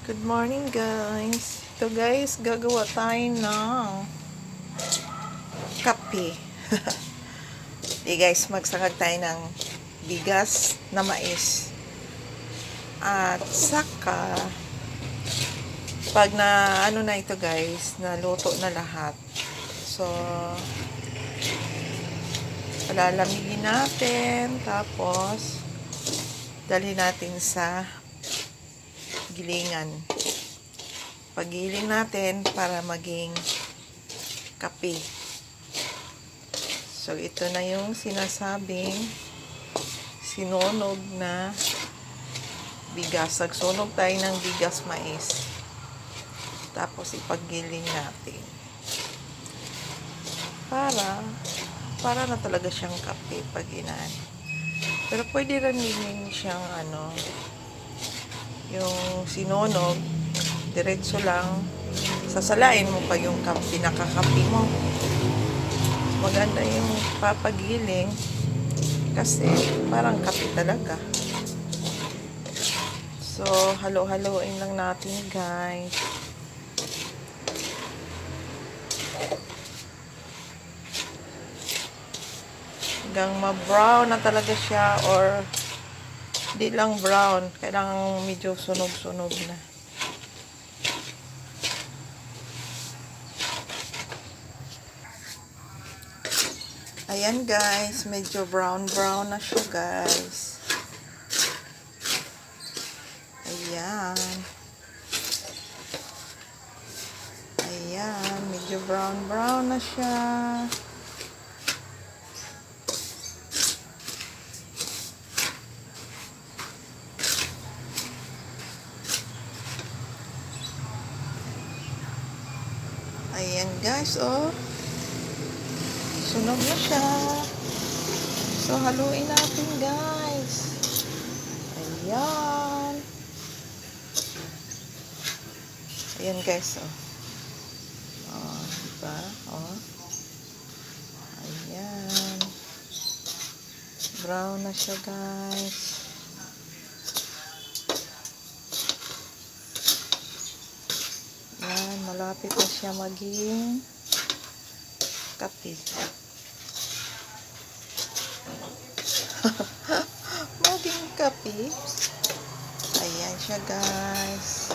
Good morning guys. Ito guys, gagawa tayo ng kape. Di guys, magsangag tayo ng bigas na mais. At saka, pag na ano na ito guys, naluto na lahat. So, palalamigin natin. Tapos, dalhin natin sa gilingan. Pagiling natin para maging kape. So, ito na yung sinasabing sinunog na bigas. Nagsunog tayo ng bigas mais. Tapos, ipagiling natin. Para, para na talaga siyang kape pag inaan. Pero pwede rin siyang ano, yung sinonog, diretso lang, sasalain mo pa yung kap, pinakakapi mo. Maganda yung papagiling kasi parang kape talaga. So, halo-haloin lang natin guys. Hanggang ma-brown na talaga siya or Di lang brown. Kailangan medyo sunog-sunog na. Ayan guys, medyo brown-brown na siya guys. Ayan. Ayan, medyo brown-brown na siya. Ayan guys, oh. Sunog na siya. So, haluin natin guys. Ayan. Ayan guys, oh. Oh, diba? Oh. Ayan. Brown na siya guys. Yan, malapit na siya maging kape. maging kape. Ayan siya guys.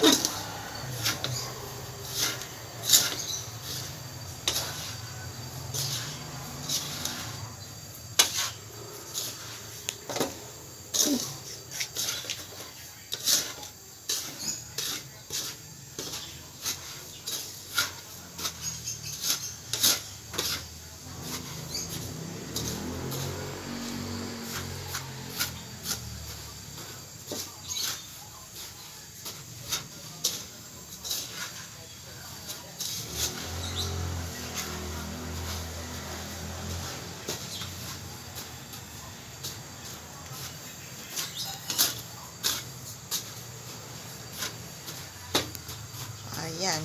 Ayan.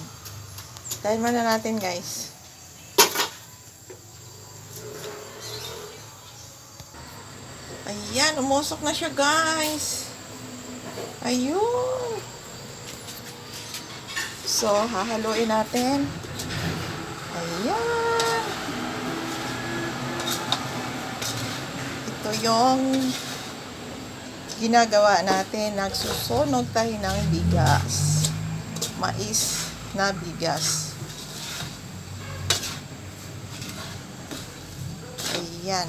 Dahil muna natin guys. Ayan, umusok na siya guys. Ayun. So, hahaluin natin. Ayan. Ito yung ginagawa natin. Nagsusunog tayo ng bigas. Mais na bigas. Ayan.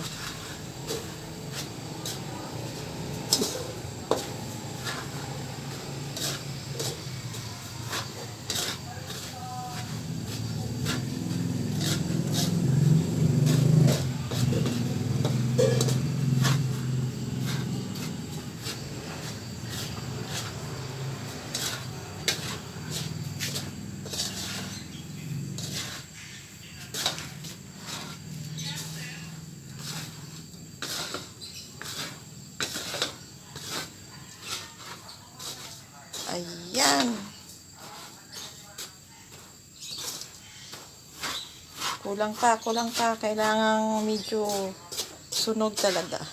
Ayan. Kulang pa, kulang pa. Kailangan medyo sunog talaga.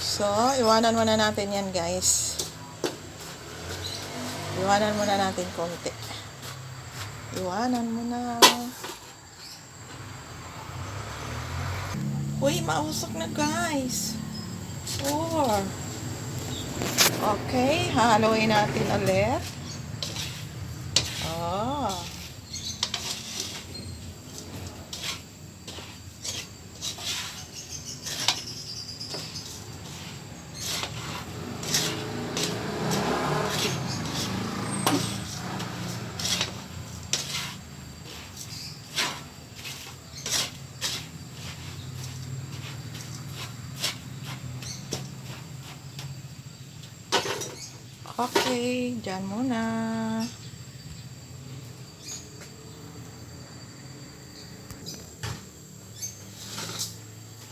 So, iwanan muna natin yan, guys. Iwanan muna natin konti. Iwanan muna. Uy, mausok na, guys. Four. Okay, hahaluin natin ulit. Oh. Okay, dyan muna.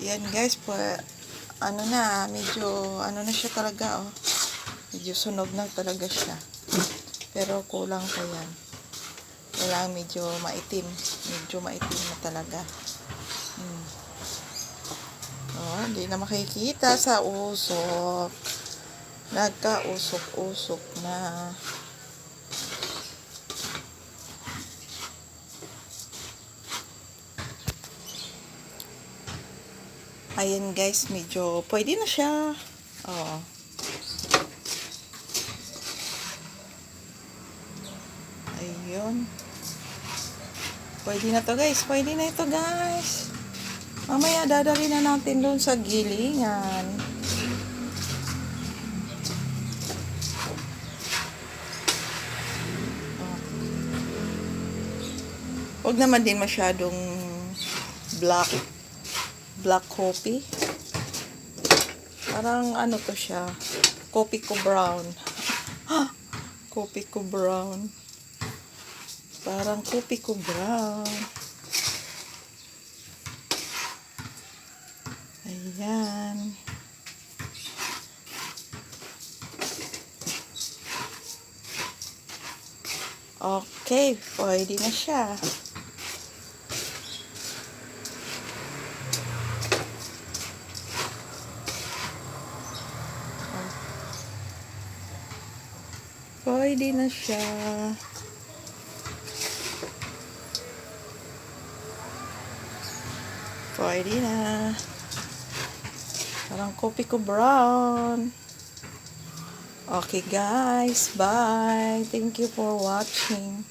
Yan guys, po, ano na, medyo, ano na siya talaga, oh. Medyo sunog na talaga siya. Pero kulang pa yan. Kailangan medyo maitim. Medyo maitim na talaga. Hmm. Oh, hindi na makikita sa usok. Nagkausok-usok na. Ayan guys, medyo pwede na siya. Oo. Ayun. Pwede na to guys. Pwede na ito guys. Mamaya dadali na natin doon sa gilingan. Huwag naman din masyadong black black coffee. Parang ano to siya. Coffee ko brown. coffee ko brown. Parang coffee ko brown. Ayan. Okay, pwede na siya. Pwede na siya. Pwede na. Parang kopi ko brown. Okay guys, bye. Thank you for watching.